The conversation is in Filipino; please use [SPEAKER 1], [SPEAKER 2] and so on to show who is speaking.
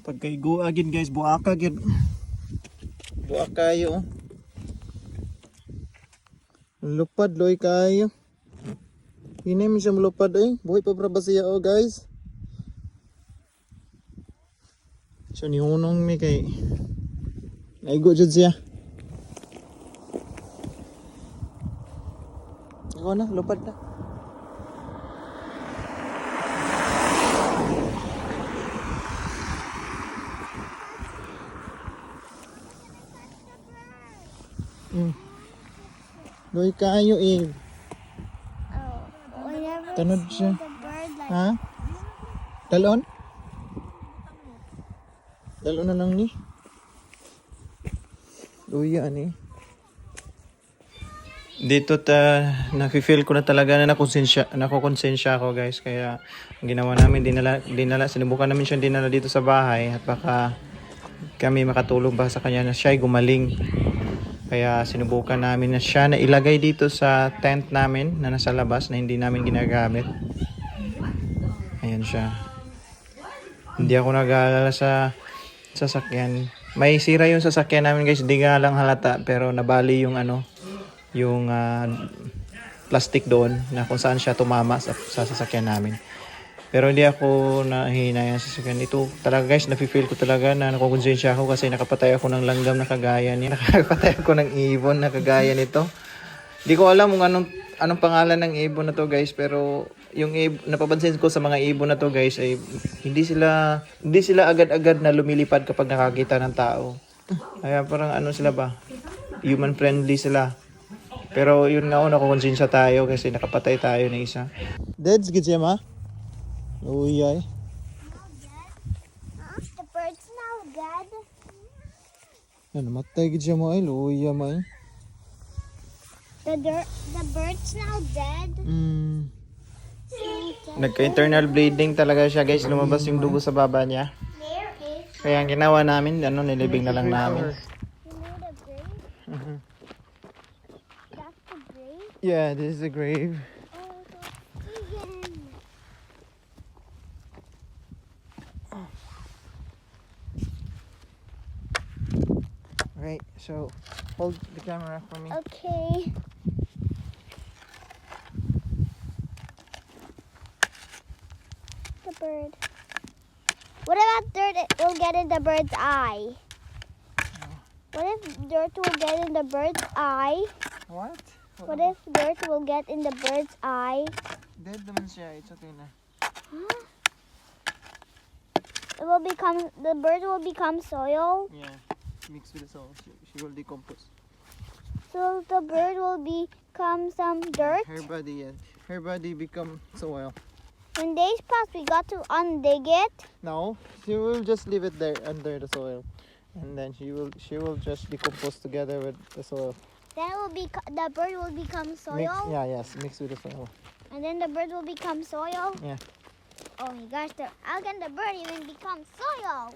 [SPEAKER 1] Pagkaigo agin guys, buaka gid. Buaka kayo. oh. Lupad loy kayo. Hinay mi siya lupad eh. Buhay pa pra ba siya oh guys. So ni hunong mi kay Naigo jud siya. Ikaw na, lupad na. Mm. Loy kayo eh.
[SPEAKER 2] Oh, whenever
[SPEAKER 1] Tanod siya.
[SPEAKER 2] like
[SPEAKER 1] Ha? Dalon? Dalon na lang ni. Luya ani. Dito ta nafi-feel ko na talaga na nakonsensya nakokonsensya ako guys kaya ang ginawa namin dinala dinala sinubukan namin siya dinala dito sa bahay at baka kami makatulong ba sa kanya na siya ay gumaling. Kaya sinubukan namin na siya na ilagay dito sa tent namin na nasa labas na hindi namin ginagamit. Ayan siya. Hindi ako nag-aalala sa sasakyan. May sira yung sasakyan namin guys, di nga lang halata pero nabali yung ano, yung ah, plastic doon na kung saan siya tumama sa, sa sasakyan namin. Pero hindi ako nahihina yung sasakyan. Ito talaga guys, nafe-feel ko talaga na nakukonsensya ako kasi nakapatay ako ng langgam na kagaya niya. Nakapatay ako ng ibon na kagaya nito. Hindi ko alam kung anong anong pangalan ng ibon na to guys pero yung ibon, napapansin ko sa mga ibon na to guys ay hindi sila hindi sila agad-agad na lumilipad kapag nakakita ng tao. Kaya parang ano sila ba? Human friendly sila. Pero yun nga oh, nakukonsensya tayo kasi nakapatay tayo ng isa. Deads gid siya Uy ay.
[SPEAKER 2] Huh? the bird's now dead.
[SPEAKER 1] Ano matay gid siya mo ay luya ma ay.
[SPEAKER 2] The dirt, the bird's now dead.
[SPEAKER 1] Mm. Nagka-internal bleeding talaga siya guys. Lumabas yung dugo sa baba niya.
[SPEAKER 2] there is.
[SPEAKER 1] Kaya ang ginawa namin, ano, nilibing na lang namin.
[SPEAKER 2] Grave?
[SPEAKER 1] Mhm.
[SPEAKER 2] That's the grave.
[SPEAKER 1] Yeah, this is the grave. Right, so hold the camera for me.
[SPEAKER 2] Okay. The bird. What about dirt it will get in the bird's eye? What if dirt will get in the bird's eye?
[SPEAKER 1] What?
[SPEAKER 2] What if dirt will get in the bird's eye?
[SPEAKER 1] Dead naman siya. It's okay na.
[SPEAKER 2] It will become the bird will become soil.
[SPEAKER 1] Yeah. Mixed with the soil. She, she will decompose.
[SPEAKER 2] So the bird will become some dirt.
[SPEAKER 1] Her body, yeah. Her body become soil.
[SPEAKER 2] When days pass, we got to undig it.
[SPEAKER 1] No, she will just leave it there under the soil. And then she will she will just decompose together with the soil.
[SPEAKER 2] Then it will be the bird will become soil.
[SPEAKER 1] Mix, yeah, yes, mixed with the soil.
[SPEAKER 2] And then the bird will become soil?
[SPEAKER 1] Yeah.
[SPEAKER 2] Oh my gosh, the, how can the bird even become soil?